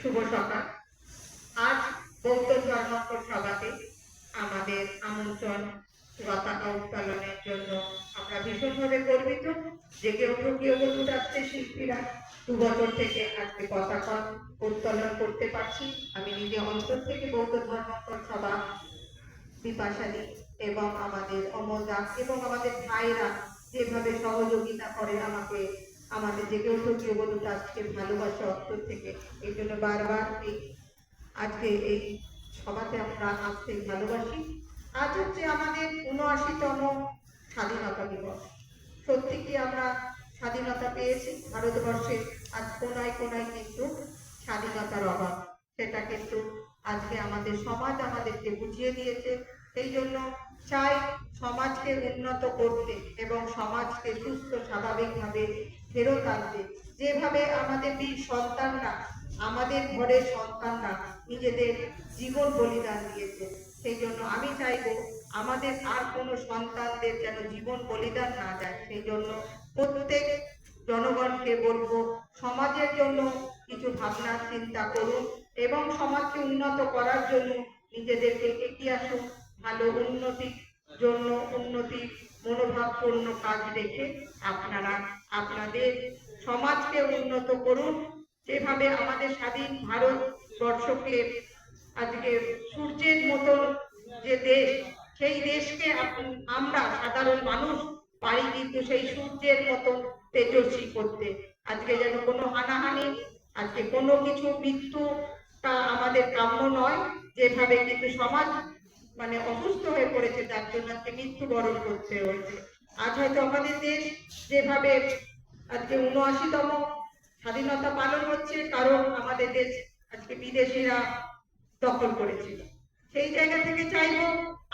শুভ সকাল। আজ বৌদ্ধ ধর্মকর সভাতে আমাদের আমন্ত্রণ পতাকা উত্তোলনের জন্য আমরা ভীষণভাবে গর্বিত যে কেউ ঠকিয়ে বলুন রাষ্ট্রের শিল্পীরা দু বছর থেকে আজকে পতাকা উত্তোলন করতে পারছি। আমি নিজে অন্তর থেকে বৌদ্ধ ধর্মকর সভা বিপাশালী এবং আমাদের অমলদাস এবং আমাদের ভাইরা যেভাবে সহযোগিতা করে আমাকে আমাদের যে কেউ ঠকিয়ে বলুন ট্রাস্টকে ভালোবাসে অন্তর থেকে, এই জন্য বারবার এই আজকে এই সভাতে আমরা আসতে ভালোবাসি। আজ হচ্ছে আমাদের উনআশিতম স্বাধীনতা দিবস। সত্যি কি আমরা স্বাধীনতা পেয়েছি? ভারতবর্ষে আজ কোনায় কোনায় কিন্তু স্বাধীনতার অভাব। সেটা কিন্তু আজকে আমাদের সমাজ আমাদেরকে বুঝিয়ে দিয়েছে। সেই জন্য চাই সমাজকে উন্নত করতে এবং সমাজকে সুস্থ স্বাভাবিকভাবে ফেরত আনতে। যেভাবে আমাদের বীর সন্তানরা, আমাদের ঘরের সন্তানরা নিজেদের জীবন বলিদান দিয়েছে, সেই জন্য আমি চাইব আমাদের আর কোনো সন্তানদের যেন জীবন বলিদান না যায় সেই জন্য প্রত্যেক জনগণকে বলব, সমাজের জন্য কিছু ভাবনা, চিন্তা করুন এবং সমাজকে উন্নত করার জন্য নিজেদেরকে এগিয়ে আসুন। ভালো উন্নতির জন্য উন্নতি মনোভাবপূর্ণ কাজ রেখে আপনারা আপনাদের সমাজকে উন্নত করুন। যেভাবে আমাদের স্বাধীন ভারত ভারতবর্ষকে আজকে সূর্যের মতন যে দেশ, সেই দেশকে আমরা সাধারণ মানুষ পারি কিন্তু সেই সূর্যের মতন তেজস্বী করতে। আজকে যেন কোনো হানাহানি, আজকে কোনো কিছু মৃত্যুটা আমাদের কাম্য নয়। যেভাবে কিন্তু সমাজ মানে অসুস্থ হয়ে পড়েছে, যার জন্য আজকে মৃত্যুবরণ করতে হয়েছে। আজ হয়তো আমাদের দেশ যেভাবে আজকে উনআশিতম স্বাধীনতা পালন হচ্ছে, কারণ আমাদের দেশ আজকে বিদেশিরা দখল করেছিল। সেই জায়গা থেকে চাইব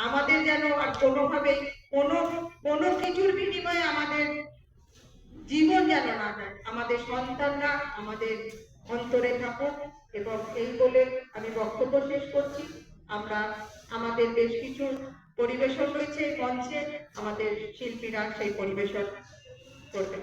আমাদের যেন আর কোনোভাবেই, কোনো কোনো কিছুর বিনিময়ে আমাদের জীবন যেন না যায়। আমাদের সন্তানরা আমাদের অন্তরে থাকুক এবং এই বলে আমি বক্তব্য শেষ করছি। আমরা আমাদের বেশ কিছু পরিবেশন রয়েছে মঞ্চে আমাদের শিল্পীরা সেই পরিবেশন করবেন।